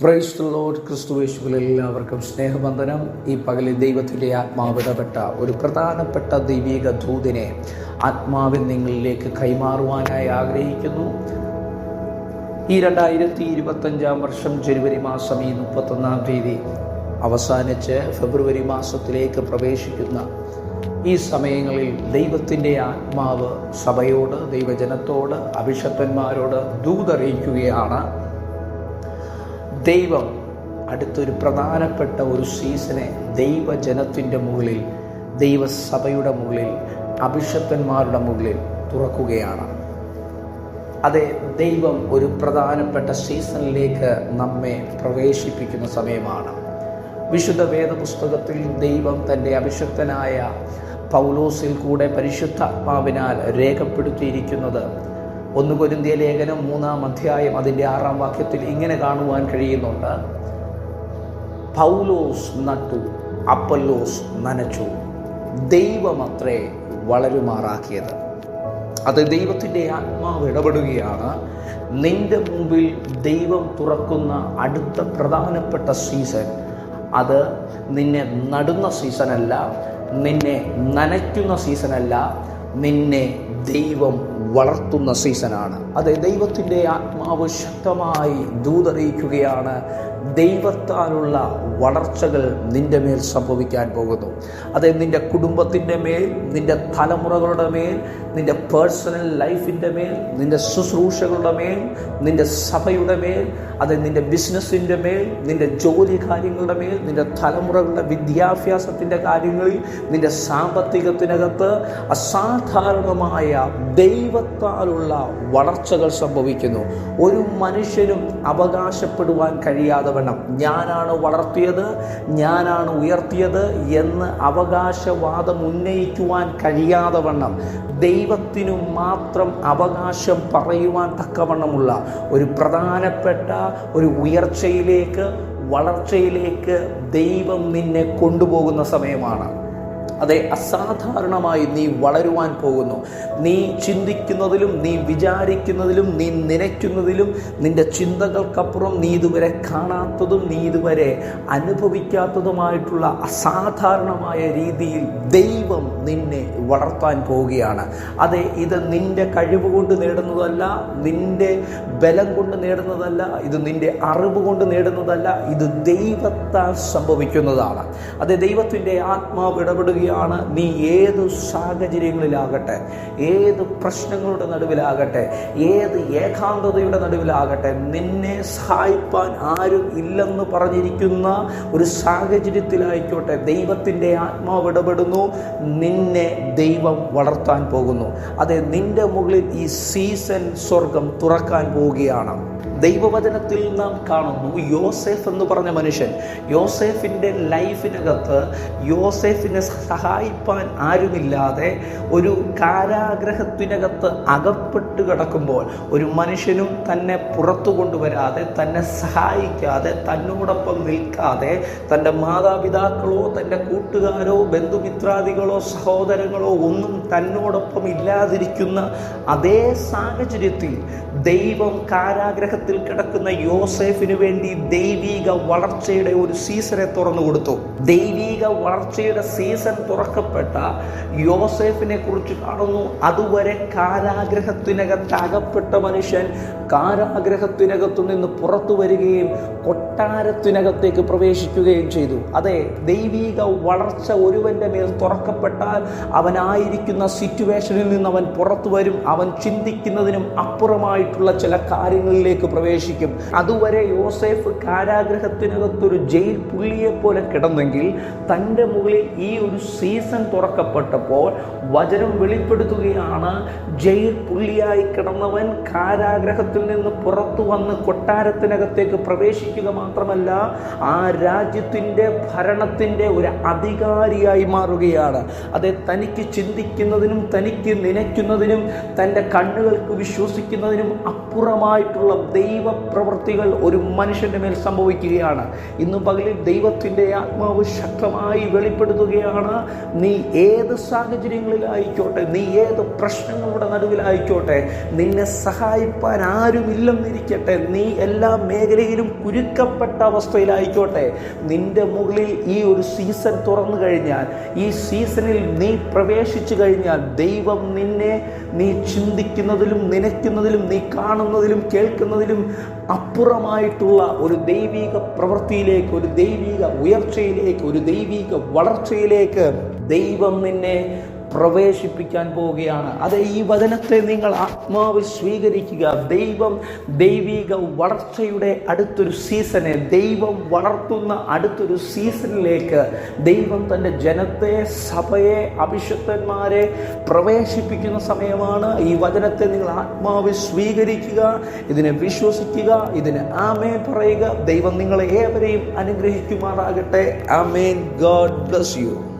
Price load ക്രിസ്തുവേശുവിൽ എല്ലാവർക്കും സ്നേഹബന്ധനം ഈ പകലിൽ ദൈവത്തിന്റെ ആത്മാവ് ഇടപെട്ട ഒരു പ്രധാനപ്പെട്ട ദൈവിക ദൂതിനെ ആത്മാവിൽ നിങ്ങളിലേക്ക് കൈമാറുവാനായി ആഗ്രഹിക്കുന്നു. ഈ രണ്ടായിരത്തി ഇരുപത്തഞ്ചാം വർഷം ജനുവരി മാസം ഈ മുപ്പത്തൊന്നാം തീയതി അവസാനിച്ച് ഫെബ്രുവരി മാസത്തിലേക്ക് പ്രവേശിക്കുന്ന ഈ സമയങ്ങളിൽ ദൈവത്തിന്റെ ആത്മാവ് സഭയോട് ദൈവജനത്തോട് അഭിഷത്വന്മാരോട് ദൂതറിയിക്കുകയാണ്. ദൈവം അടുത്തൊരു പ്രധാനപ്പെട്ട ഒരു സീസണെ ദൈവജനത്തിന്റെ മുകളിൽ ദൈവസഭയുടെ മുകളിൽ അഭിഷപ്തന്മാരുടെ മുകളിൽ തുറക്കുകയാണ്. അതെ ദൈവം ഒരു പ്രധാനപ്പെട്ട സീസണിലേക്ക് നമ്മെ പ്രവേശിപ്പിക്കുന്ന സമയമാണ്. വിശുദ്ധ വേദപുസ്തകത്തിൽ ദൈവം തന്റെ അഭിഷക്തനായ പൗലോസിൽ കൂടെ പരിശുദ്ധാത്മാവിനാൽ രേഖപ്പെടുത്തിയിരിക്കുന്നത് ഒന്ന് കൊരിന്തിയ ലേഖനം മൂന്നാം അധ്യായം അതിന്റെ ആറാം വാക്യത്തിൽ ഇങ്ങനെ കാണുവാൻ കഴിയുന്നുണ്ട്. പൗലോസ് നട്ടു അപ്പല്ലോസ് നനച്ചു. ദൈവമത്രേ വളരുമാറാക്കിയത്. അത് ദൈവത്തിന്റെ ആത്മാവ് ഇടപെടുകയാണ്. നിന്റെ മുമ്പിൽ ദൈവം തുറക്കുന്ന അടുത്ത പ്രധാനപ്പെട്ട സീസൺ. അത് നിന്നെ നടുന്ന സീസണല്ല നിന്നെ നനയ്ക്കുന്ന സീസണല്ല നിന്നെ ദൈവം വളർത്തുന്ന സീസണാണ്. അത് ദൈവത്തിന്റെ ആത്മാവ് ശക്തമായി ദൂതറിയിക്കുകയാണ്. ദൈവത്താലുള്ള വളർച്ചകൾ നിന്റെ മേൽ സംഭവിക്കാൻ പോകുന്നു. അത് നിന്റെ കുടുംബത്തിന്റെ മേൽ നിന്റെ തലമുറകളുടെ മേൽ നിന്റെ പേഴ്സണൽ ലൈഫിന്റെ മേൽ നിന്റെ ശുശ്രൂഷകളുടെ മേൽ നിന്റെ സഭയുടെ മേൽ അത് നിന്റെ ബിസിനസ്സിന്റെ മേൽ നിന്റെ ജോലി കാര്യങ്ങളുടെ മേൽ നിന്റെ തലമുറകളുടെ വിദ്യാഭ്യാസത്തിന്റെ കാര്യങ്ങളിൽ നിന്റെ സാമ്പത്തികത്തിനകത്ത് അസാധാരണമായ ദൈവത്താലുള്ള വളർച്ചകൾ സംഭവിക്കുന്നു. ഒരു മനുഷ്യനും അവകാശപ്പെടുവാൻ കഴിയാതെ വണ്ണം ഞാനാണ് വളർത്തിയത് ഞാനാണ് ഉയർത്തിയത് എന്ന് അവകാശവാദം ഉന്നയിക്കുവാൻ കഴിയാതെ വണ്ണം ദൈവത്തിനു മാത്രം അവകാശം പറയുവാൻ തക്കവണ്ണമുള്ള ഒരു പ്രധാനപ്പെട്ട ഒരു ഉയർച്ചയിലേക്ക് വളർച്ചയിലേക്ക് ദൈവം നിന്നെ കൊണ്ടുപോകുന്ന സമയമാണ്. അതെ അസാധാരണമായി നീ വളരുവാൻ പോകുന്നു. നീ ചിന്തിക്കുന്നതിലും നീ വിചാരിക്കുന്നതിലും നീ നനയ്ക്കുന്നതിലും നിന്റെ ചിന്തകൾക്കപ്പുറം നീ ഇതുവരെ കാണാത്തതും നീ ഇതുവരെ അനുഭവിക്കാത്തതുമായിട്ടുള്ള അസാധാരണമായ രീതിയിൽ ദൈവം നിന്നെ വളർത്താൻ പോവുകയാണ്. അതെ ഇത് നിന്റെ കഴിവ് കൊണ്ട് നേടുന്നതല്ല നിന്റെ ബലം കൊണ്ട് നേടുന്നതല്ല ഇത് നിന്റെ അറിവ് കൊണ്ട് നേടുന്നതല്ല ഇത് ദൈവത്താൽ സംഭവിക്കുന്നതാണ്. അതെ ദൈവത്തിന്റെ ആത്മാവ് ഇടപെടുകയാണ് നീ ഏത് സാഹചര്യങ്ങളിലാകട്ടെ ഏത് പ്രശ്നങ്ങളുടെ നടുവിലാകട്ടെ ഏത് ഏകാന്തതയുടെ നടുവിലാകട്ടെ നിന്നെ സഹായിപ്പാൻ ആരും ഇല്ലെന്ന് പറഞ്ഞിരിക്കുന്ന ഒരു സാഹചര്യത്തിലായിക്കോട്ടെ ദൈവത്തിന്റെ ആത്മാവ് ഇടപെടുന്നു നിന്നെ ദൈവം വളർത്താൻ പോകുന്നു. അതെ നിന്റെ മുകളിൽ ഈ സീസൺ സ്വർഗം തുറക്കാൻ പോവുകയാണ്. ദൈവവചനത്തിൽ നാം കാണുന്നു യോസെഫ് എന്ന് പറഞ്ഞ മനുഷ്യൻ യോസെഫിന്റെ ലൈഫിനകത്ത് യോസെഫിനെ സഹായിപ്പാൻ ആരുമില്ലാതെ ഒരു കാരാഗ്രഹത്തിനകത്ത് അകപ്പെട്ട് കിടക്കുമ്പോൾ ഒരു മനുഷ്യനും തന്നെ പുറത്തു കൊണ്ടുവരാതെ തന്നെ സഹായിക്കാതെ തന്നോടൊപ്പം നിൽക്കാതെ തന്റെ മാതാപിതാക്കളോ തന്റെ കൂട്ടുകാരോ ബന്ധുമിത്രാദികളോ സഹോദരങ്ങളോ ഒന്നും തന്നോടൊപ്പം ഇല്ലാതിരിക്കുന്ന അതേ സാഹചര്യത്തിൽ ദൈവം കാരാഗ്രഹത്തിൽ കിടക്കുന്ന യോസേഫിന് വേണ്ടി ദൈവീക വളർച്ചയുടെ ഒരു സീസണെ തുറന്നു കൊടുത്തു. ദൈവീക വളർച്ചയുടെ സീസൺ തുറക്കപ്പെട്ട യോസെഫിനെ കുറിച്ച് കാണുന്നു. അതുവരെ കാരാഗ്രഹത്തിനകത്ത് അകപ്പെട്ട മനുഷ്യൻ കാരാഗ്രഹത്തിനകത്തു നിന്ന് പുറത്തു വരികയും കൊട്ടാരത്തിനകത്തേക്ക് പ്രവേശിക്കുകയും ചെയ്തു. അതെ ദൈവീക വളർച്ച ഒരുവന്റെ മേൽ തുറക്കപ്പെട്ടാൽ അവനായിരിക്കുന്ന സിറ്റുവേഷനിൽ നിന്ന് അവൻ പുറത്തു വരും. അവൻ ചിന്തിക്കുന്നതിനും അപ്പുറമായിട്ടുള്ള ചില കാര്യങ്ങളിലേക്ക് പ്രവേശിക്കും. അതുവരെ യോസേഫ് കാരാഗ്രഹത്തിനകത്തൊരു ജയിൽ പുള്ളിയെ പോലെ കിടന്നെങ്കിൽ തന്റെ മുകളിൽ ഈ ഒരു സീസൺ തുറക്കപ്പെട്ടപ്പോൾ വചനം വെളിപ്പെടുത്തുകയാണ്. ജയിൽ പുള്ളിയായി കിടന്നവൻ കാരാഗ്രഹത്തിൽ നിന്ന് പുറത്തു വന്ന് കൊട്ടാരത്തിനകത്തേക്ക് പ്രവേശിക്കുക മാത്രമല്ല ആ രാജ്യത്തിന്റെ ഭരണത്തിന്റെ ഒരു അധികാരിയായി മാറുകയാണ്. അത് തനിക്ക് ചിന്തിക്കുന്നതിനും തനിക്ക് നനയ്ക്കുന്നതിനും തന്റെ കണ്ണുകൾക്ക് വിശ്വസിക്കുന്നതിനും അപ്പുറമായിട്ടുള്ള ദൈവപ്രവൃത്തികൾ ഒരു മനുഷ്യന്റെ മേൽ സംഭവിക്കുകയാണ്. ഇന്ന് പകലിൽ ദൈവത്തിന്റെ ആത്മാവ് ശക്തമായി വെളിപ്പെടുത്തുകയാണ്. നീ ഏത് സാഹചര്യങ്ങളിലായിക്കോട്ടെ നീ ഏത് പ്രശ്നങ്ങളുടെ നടുവിലായിക്കോട്ടെ നിന്നെ സഹായിപ്പാൻ ആരുമില്ലെന്നിരിക്കട്ടെ നീ എല്ലാ മേഖലയിലും കുരുക്കപ്പെട്ട അവസ്ഥയിലായിക്കോട്ടെ നിന്റെ മുകളിൽ ഈ ഒരു സീസൺ തുറന്നു കഴിഞ്ഞാൽ ഈ സീസണിൽ നീ പ്രവേശിച്ചു കഴിഞ്ഞാൽ ദൈവം നിന്നെ നീ ചിന്തിക്കുന്നതിലും നനയ്ക്കുന്നതിലും നീ കാണുന്നതിലും കേൾക്കുന്നതിലും അപ്പുറമായിട്ടുള്ള ഒരു ദൈവിക പ്രവൃത്തിയിലേക്ക് ഒരു ദൈവിക ഉയർച്ചയിലേക്ക് ഒരു ദൈവിക വളർച്ചയിലേക്ക് ദൈവം നിന്നെ പ്രവേശിപ്പിക്കാൻ പോവുകയാണ്. അത് ഈ വചനത്തെ നിങ്ങൾ ആത്മാവിൽ സ്വീകരിക്കുക. ദൈവം ദൈവിക വളർച്ചയുടെ അടുത്തൊരു സീസണെ ദൈവം വളർത്തുന്ന അടുത്തൊരു സീസണിലേക്ക് ദൈവം തന്റെ ജനത്തെ സഭയെ അഭിഷക്തന്മാരെ പ്രവേശിപ്പിക്കുന്ന സമയമാണ് ഈ വചനത്തെ നിങ്ങൾ ആത്മാവിൽ സ്വീകരിക്കുക ഇതിനെ വിശ്വസിക്കുക ഇതിന് ആമേ പറയുക. ദൈവം നിങ്ങളെ ഏവരെയും അനുഗ്രഹിക്കുമാറാകട്ടെ. ആമേൻ. God bless you.